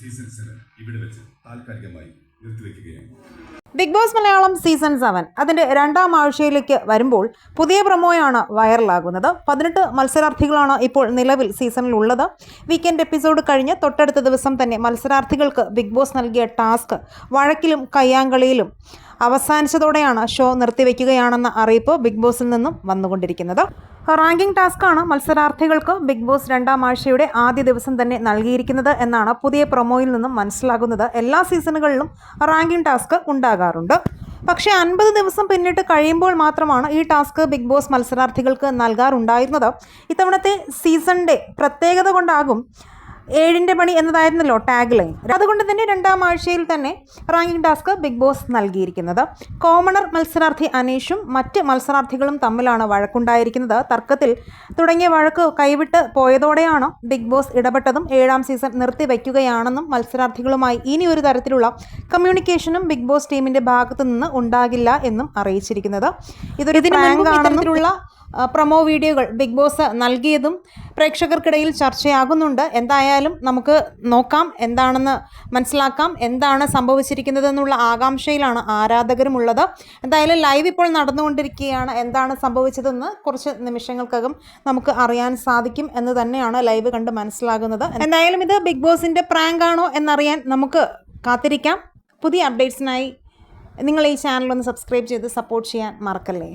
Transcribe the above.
Season ഇവിടെ വെച്ച് താൽക്കാലികമായി നിർത്തിവെക്കുകയാണ്. Bigg Boss Malayalam season seven അതിന്റെ രണ്ടാം ആഴ്ചയിലേക്ക് വരുമ്പോൾ പുതിയ പ്രൊമോയാണ് വൈറലാകുന്നത്. പതിനെട്ട് മത്സരാർത്ഥികളാണ് ഇപ്പോൾ നിലവിൽ സീസണിലുള്ളത് വീക്കെൻഡ് എപ്പിസോഡ് കഴിഞ്ഞ് തൊട്ടടുത്ത ദിവസം തന്നെ മത്സരാർത്ഥികൾക്ക് ബിഗ് ബോസ് നൽകിയ ടാസ്ക് വഴക്കിലും കയ്യാങ്കളിയിലും അവസാനിച്ചതോടെയാണ് ഷോ നിർത്തിവെക്കുകയാണെന്ന അറിയിപ്പ് ബിഗ് ബോസിൽ നിന്നും വന്നുകൊണ്ടിരിക്കുന്നത്. റാങ്കിംഗ് ടാസ്ക്കാണ് മത്സരാർത്ഥികൾക്ക് ബിഗ് ബോസ് രണ്ടാം ആഴ്ചയുടെ ആദ്യ ദിവസം തന്നെ നൽകിയിരിക്കുന്നത് എന്നാണ് പുതിയ പ്രൊമോയിൽ നിന്നും മനസ്സിലാകുന്നത്. എല്ലാ സീസണുകളിലും റാങ്കിംഗ് ടാസ്ക് ഉണ്ടാകാറുണ്ട്. പക്ഷേ അൻപത് ദിവസം പിന്നിട്ട് കഴിയുമ്പോൾ മാത്രമാണ് ഈ ടാസ്ക് ബിഗ് ബോസ് മത്സരാർത്ഥികൾക്ക് നൽകാറുണ്ടായിരുന്നത്. ഇത്തവണത്തെ സീസണിന്റെ പ്രത്യേകത കൊണ്ടാകും ഏഴിന്റെ പണി എന്നതായിരുന്നല്ലോ ടാഗ് ലൈൻ അതുകൊണ്ട് തന്നെ രണ്ടാം ആഴ്ചയിൽ തന്നെ റാങ്കിംഗ് ടാസ്ക് ബിഗ് ബോസ് നൽകിയിരിക്കുന്നത്. കോമണർ മത്സരാർത്ഥി അനീഷും മറ്റ് മത്സരാർത്ഥികളും തമ്മിലാണ് വഴക്കുണ്ടായിരിക്കുന്നത്. തർക്കത്തിൽ തുടങ്ങിയ വഴക്ക് കൈവിട്ട് പോയതോടെയാണ് ബിഗ് ബോസ് ഇടപെട്ടതും ഏഴാം സീസൺ നിർത്തിവെക്കുകയാണെന്നും മത്സരാർത്ഥികളുമായി ഇനി ഒരു തരത്തിലുള്ള കമ്മ്യൂണിക്കേഷനും ബിഗ് ബോസ് ടീമിന്റെ ഭാഗത്തു നിന്ന് ഉണ്ടാകില്ല എന്നും അറിയിച്ചിരിക്കുന്നത്. ഇതൊരു ഇത്തരത്തിലുള്ള പ്രൊമോ വീഡിയോകൾ ബിഗ് ബോസ് നൽകിയതും പ്രേക്ഷകർക്കിടയിൽ ചർച്ചയാകുന്നുണ്ട്. എന്തായാലും നമുക്ക് നോക്കാം എന്താണെന്ന് മനസ്സിലാക്കാം എന്താണ് സംഭവിച്ചിരിക്കുന്നതെന്നുള്ള ആകാംക്ഷയിലാണ് ആരാധകരുമുള്ളത്. എന്തായാലും ലൈവ് ഇപ്പോൾ നടന്നുകൊണ്ടിരിക്കുകയാണ്. എന്താണ് സംഭവിച്ചതെന്ന് കുറച്ച് നിമിഷങ്ങൾക്കകം നമുക്ക് അറിയാൻ സാധിക്കും എന്ന് തന്നെയാണ് ലൈവ് കണ്ട് മനസ്സിലാകുന്നത്. എന്തായാലും ഇത് ബിഗ് ബോസിന്റെ പ്രാങ്ക് ആണോ എന്നറിയാൻ നമുക്ക് കാത്തിരിക്കാം. പുതിയ അപ്ഡേറ്റ്സിനായി നിങ്ങൾ ഈ ചാനൽ ഒന്ന് സബ്സ്ക്രൈബ് ചെയ്ത് സപ്പോർട്ട് ചെയ്യാൻ മറക്കല്ലേ?